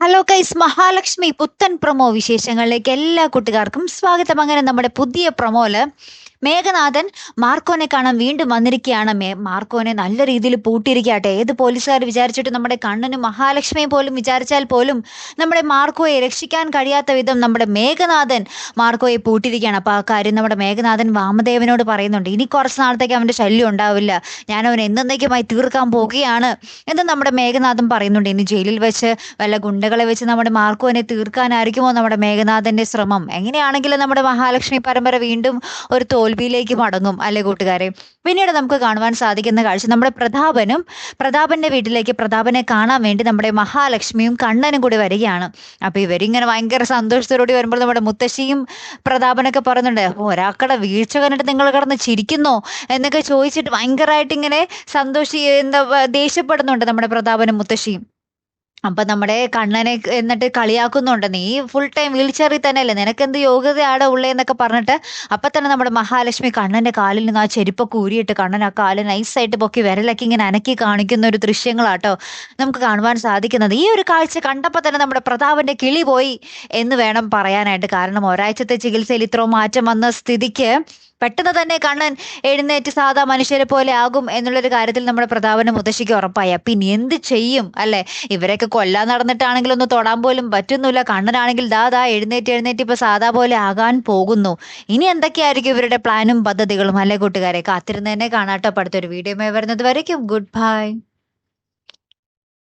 Hello കൈസ് മഹാലക്ഷ്മി പുത്തൻ promo വിശേഷങ്ങളിലേക്ക് എല്ലാ കൂട്ടുകാർക്കും സ്വാഗതം. അങ്ങനെ നമ്മുടെ പുതിയ പ്രൊമോൽ മേഘനാഥൻ മാർക്കോനെ കാണാൻ വീണ്ടും വന്നിരിക്കുകയാണ്. മേ മാർക്കോനെ നല്ല രീതിയിൽ പൂട്ടിയിരിക്കട്ടെ ഏത് പോലീസുകാർ വിചാരിച്ചിട്ട് നമ്മുടെ കണ്ണനും മഹാലക്ഷ്മിയും പോലും വിചാരിച്ചാൽ പോലും നമ്മുടെ മാർക്കോയെ രക്ഷിക്കാൻ കഴിയാത്ത വിധം നമ്മുടെ മേഘനാഥൻ മാർക്കോയെ പൂട്ടിയിരിക്കുകയാണ്. അപ്പോൾ ആ കാര്യം നമ്മുടെ മേഘനാഥൻ വാമദേവനോട് പറയുന്നുണ്ട്. ഇനി കുറച്ച് നാളത്തേക്ക് അവന്റെ ശല്യം ഉണ്ടാവില്ല. ഞാൻ അവൻ എന്നേക്കുമായി തീർക്കാൻ പോവുകയാണ് എന്ന് നമ്മുടെ മേഘനാഥൻ പറയുന്നുണ്ട്. ഇനി ജയിലിൽ വെച്ച് വല്ല ഗുണ്ടകളെ വെച്ച് നമ്മുടെ മാർക്കോനെ തീർക്കാനായിരിക്കുമോ നമ്മുടെ മേഘനാഥന്റെ ശ്രമം? എങ്ങനെയാണെങ്കിലും നമ്മുടെ മഹാലക്ഷ്മി പരമ്പര വീണ്ടും ഒരു തോൽവിയിലേക്ക് മടങ്ങും അല്ലെ കൂട്ടുകാരെ? പിന്നീട് നമുക്ക് കാണുവാൻ സാധിക്കുന്ന കാഴ്ച നമ്മുടെ പ്രതാപനും പ്രതാപന്റെ വീട്ടിലേക്ക് പ്രതാപനെ കാണാൻ വേണ്ടി നമ്മുടെ മഹാലക്ഷ്മിയും കണ്ണനും കൂടി വരികയാണ്. അപ്പൊ ഇവരിങ്ങനെ ഭയങ്കര സന്തോഷത്തോടുകൂടി വരുമ്പോൾ നമ്മുടെ മുത്തശ്ശിയും പ്രതാപനൊക്കെ പറയുന്നുണ്ട് "ഓ, ഒരാക്കടെ വീഴ്ച കണ്ടിട്ട് നിങ്ങൾ കിടന്ന് ചിരിക്കുന്നോ? എന്നൊക്കെ ചോദിച്ചിട്ട് ഭയങ്കരമായിട്ട് ഇങ്ങനെ സന്തോഷി എന്താ ദേഷ്യപ്പെടുന്നുണ്ട് നമ്മുടെ പ്രതാപനും മുത്തശ്ശിയും. അപ്പൊ നമ്മുടെ കണ്ണനെ എന്നിട്ട് കളിയാക്കുന്നുണ്ട്. നീ ഫുൾ ടൈം വീൽ ചെയറിൽ തന്നെയല്ലേ? നിനക്ക് എന്ത് യോഗ്യതയാടെ ഉള്ളേ എന്നൊക്കെ പറഞ്ഞിട്ട് അപ്പൊ തന്നെ നമ്മുടെ മഹാലക്ഷ്മി കണ്ണന്റെ കാലിൽ നിന്ന് ആ ചെരുപ്പൊക്കെ ഊരിയിട്ട് കണ്ണൻ ആ കാൽ നൈസായിട്ട് പൊക്കി വിരലൊക്കെ ഇങ്ങനെ അനക്കി കാണിക്കുന്ന ഒരു ദൃശ്യങ്ങളാട്ടോ നമുക്ക് കാണുവാൻ സാധിക്കുന്നത്. ഈ ഒരു കാഴ്ച കണ്ടപ്പോൾ തന്നെ നമ്മുടെ പ്രതാപന്റെ കിളി പോയി എന്ന് വേണം പറയാനായിട്ട്. കാരണം ഒരാഴ്ചത്തെ ചികിത്സയിൽ ഇത്രയും മാറ്റം വന്ന സ്ഥിതിക്ക് പെട്ടെന്ന് തന്നെ കണ്ണൻ എഴുന്നേറ്റ് സാധാ മനുഷ്യരെ പോലെ ആകും എന്നുള്ളൊരു കാര്യത്തിൽ നമ്മുടെ പ്രതാപന് മുതശ്ശിക്ക് ഉറപ്പായ. പിന്നെ എന്ത് ചെയ്യും അല്ലെ? ഇവരൊക്കെ കൊല്ലാൻ നടന്നിട്ടാണെങ്കിൽ ഒന്ന് തൊടാൻ പോലും പറ്റുന്നില്ല. കണ്ണനാണെങ്കിൽ ദാ ദാ എഴുന്നേറ്റ് എഴുന്നേറ്റ് ഇപ്പൊ സാധാ പോലെ ആകാൻ പോകുന്നു. ഇനി എന്തൊക്കെയായിരിക്കും ഇവരുടെ പ്ലാനും പദ്ധതികളും? അല്ലെ കൂട്ടുകാരെ? കാത്തിരുന്ന് തന്നെ കാണാട്ടോ. അടുത്തൊരു വീഡിയോ വരുന്നത് വരയ്ക്കും. Good bye.